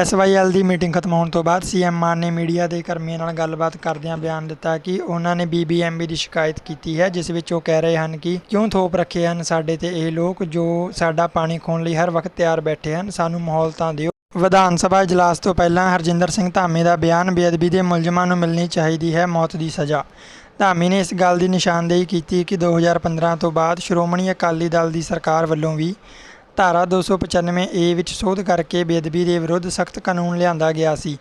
SYL ਦੀ meeting ਖਤਮ ਹੋਣ ਤੋਂ ਬਾਅਦ ਸੀਐਮ ਮਾਨ ਨੇ ਮੀਡੀਆ ਦੇ ਕਰਮੀਆਂ ਨਾਲ ਗੱਲਬਾਤ ਕਰਦਿਆਂ ਬਿਆਨ ਦਿੱਤਾ ਕਿ ਉਹਨਾਂ ਨੇ ਬੀਬੀਐਮਬੀ ਦੀ ਸ਼ਿਕਾਇਤ ਕੀਤੀ ਹੈ, ਜਿਸ ਵਿੱਚ ਉਹ ਕਹਿ ਰਹੇ ਹਨ ਕਿ ਕਿਉਂ ਥੋਪ ਰੱਖੇ ਹਨ ਸਾਡੇ ਤੇ ਇਹ ਲੋਕ ਜੋ ਸਾਡਾ ਪਾਣੀ ਖੋਣ ਲਈ ਹਰ ਵਕਤ ਤਿਆਰ ਬੈਠੇ ਹਨ, ਸਾਨੂੰ ਮਾਹੌਲ ਤਾਂ ਦਿਓ। ਵਿਧਾਨ ਸਭਾ ਇਜਲਾਸ ਤੋਂ ਪਹਿਲਾਂ ਹਰਜਿੰਦਰ ਸਿੰਘ ਧਾਮੀ ਦਾ ਬਿਆਨ ਬੇਅਦਬੀ ਦੇ ਮੁਲਜ਼ਮਾਂ ਨੂੰ ਮਿਲਣੀ ਚਾਹੀਦੀ ਹੈ, ਮੌਤ ਦੀ ਸਜ਼ਾ। ਧਾਮੀ ਨੇ ਇਸ ਗੱਲ ਦੀ ਨਿਸ਼ਾਨਦੇਹੀ ਕੀਤੀ ਕਿ 2015 ਤੋਂ ਬਾਅਦ ਸ਼੍ਰੋਮਣੀ ਅਕਾਲੀ ਦਲ ਦੀ ਸਰਕਾਰ ਵੱਲੋਂ ਵੀ ਧਾਰਾ 295 ਏ ਵਿੱਚ ਸੋਧ ਕਰਕੇ ਬੇਅਦਬੀ ਦੇ ਵਿਰੁੱਧ ਸਖਤ ਕਾਨੂੰਨ ਲਿਆਂਦਾ ਗਿਆ ਸੀ।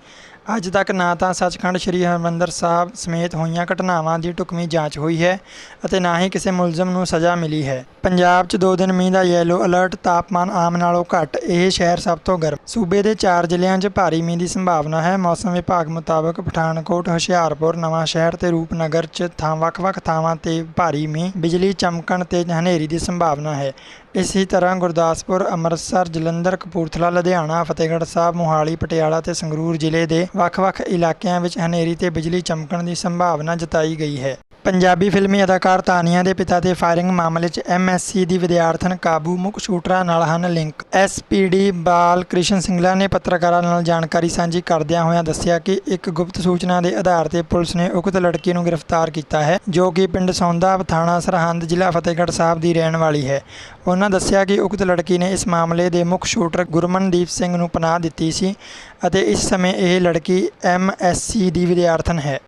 ਅੱਜ ਤੱਕ ਨਾ ਤਾਂ ਸੱਚਖੰਡ ਸ੍ਰੀ ਹਰਿਮੰਦਰ ਸਾਹਿਬ ਸਮੇਤ ਹੋਈਆਂ ਘਟਨਾਵਾਂ ਦੀ ਢੁਕਵੀਂ ਜਾਂਚ ਹੋਈ ਹੈ ਅਤੇ ਨਾ ਹੀ ਕਿਸੇ ਮੁਲਜ਼ਮ ਨੂੰ ਸਜ਼ਾ ਮਿਲੀ ਹੈ। ਪੰਜਾਬ 'ਚ ਦੋ ਦਿਨ ਮੀਂਹ ਦਾ ਯੈਲੋ ਅਲਰਟ ਤਾਪਮਾਨ ਆਮ ਨਾਲੋਂ ਘੱਟ, ਇਹ ਸ਼ਹਿਰ ਸਭ ਤੋਂ ਗਰਮ। ਸੂਬੇ ਦੇ ਚਾਰ ਜ਼ਿਲ੍ਹਿਆਂ 'ਚ ਭਾਰੀ ਮੀਂਹ ਦੀ ਸੰਭਾਵਨਾ ਹੈ। ਮੌਸਮ ਵਿਭਾਗ ਮੁਤਾਬਕ ਪਠਾਨਕੋਟ, ਹੁਸ਼ਿਆਰਪੁਰ, ਨਵਾਂ ਸ਼ਹਿਰ ਤੇ ਰੂਪਨਗਰ 'ਚ ਥਾਂ ਵੱਖ-ਵੱਖ ਥਾਵਾਂ ਤੇ ਭਾਰੀ ਮੀਂਹ, ਬਿਜਲੀ ਚਮਕਣ ਤੇ ਹਨੇਰੀ ਦੀ ਸੰਭਾਵਨਾ ਹੈ। ਇਸੇ ਤਰ੍ਹਾਂ ਗੁਰਦਾਸਪੁਰ, ਅੰਮ੍ਰਿਤਸਰ, ਜਲੰਧਰ, ਕਪੂਰਥਲਾ, ਲੁਧਿਆਣਾ, ਫਤਿਹਗੜ੍ਹ ਸਾਹਿਬ, ਮੋਹਾਲੀ, ਪਟਿਆਲਾ ਤੇ ਸੰਗਰੂਰ ਜ਼ਿਲ੍ਹੇ ਦੇ ਵੱਖ-ਵੱਖ ਇਲਾਕਿਆਂ ਵਿੱਚ ਹਨੇਰੀ ਤੇ ਬਿਜਲੀ ਚਮਕਣ ਦੀ ਸੰਭਾਵਨਾ ਜਤਾਈ ਗਈ ਹੈ। ਪੰਜਾਬੀ ਫਿਲਮੀ ਅਦਾਕਾਰ ਤਾਨੀਆ ਦੇ ਪਿਤਾ ਦੇ ਫਾਇਰਿੰਗ ਮਾਮਲੇ 'ਚ ਐਮਐਸਸੀ ਦੀ ਵਿਦਿਆਰਥਣ ਕਾਬੂ ਮੁੱਖ ਸ਼ੂਟਰਾਂ ਨਾਲ ਹਨ ਲਿੰਕ। ਐਸਪੀਡੀ ਬਾਲ ਕ੍ਰਿਸ਼ਨ ਸਿੰਗਲਾ ਨੇ ਪੱਤਰਕਾਰਾਂ ਨਾਲ ਜਾਣਕਾਰੀ ਸਾਂਝੀ ਕਰਦਿਆਂ ਹੋਇਆਂ ਦੱਸਿਆ ਕਿ ਇੱਕ ਗੁਪਤ ਸੂਚਨਾ ਦੇ ਆਧਾਰ ਤੇ ਪੁਲਿਸ ਨੇ ਉਕਤ ਲੜਕੀ ਨੂੰ ਗ੍ਰਿਫਤਾਰ ਕੀਤਾ ਹੈ, ਜੋ ਕਿ ਪਿੰਡ ਸੌਂਦਾ ਥਾਣਾ ਸਰਹੰਦ, ਜ਼ਿਲ੍ਹਾ ਫਤਿਹਗੜ੍ਹ ਸਾਹਿਬ ਦੀ ਰਹਿਣ ਵਾਲੀ ਹੈ। ਉਹਨਾਂ ਦੱਸਿਆ ਕਿ ਉਕਤ ਲੜਕੀ ਨੇ ਇਸ ਮਾਮਲੇ ਦੇ ਮੁੱਖ ਸ਼ੂਟਰ ਗੁਰਮਨਦੀਪ ਸਿੰਘ ਨੂੰ ਪਨਾਹ ਦਿੱਤੀ ਸੀ ਅਤੇ ਇਸ ਸਮੇਂ ਇਹ ਲੜਕੀ ਐਮਐਸਸੀ ਦੀ ਵਿਦਿਆਰਥਣ ਹੈ।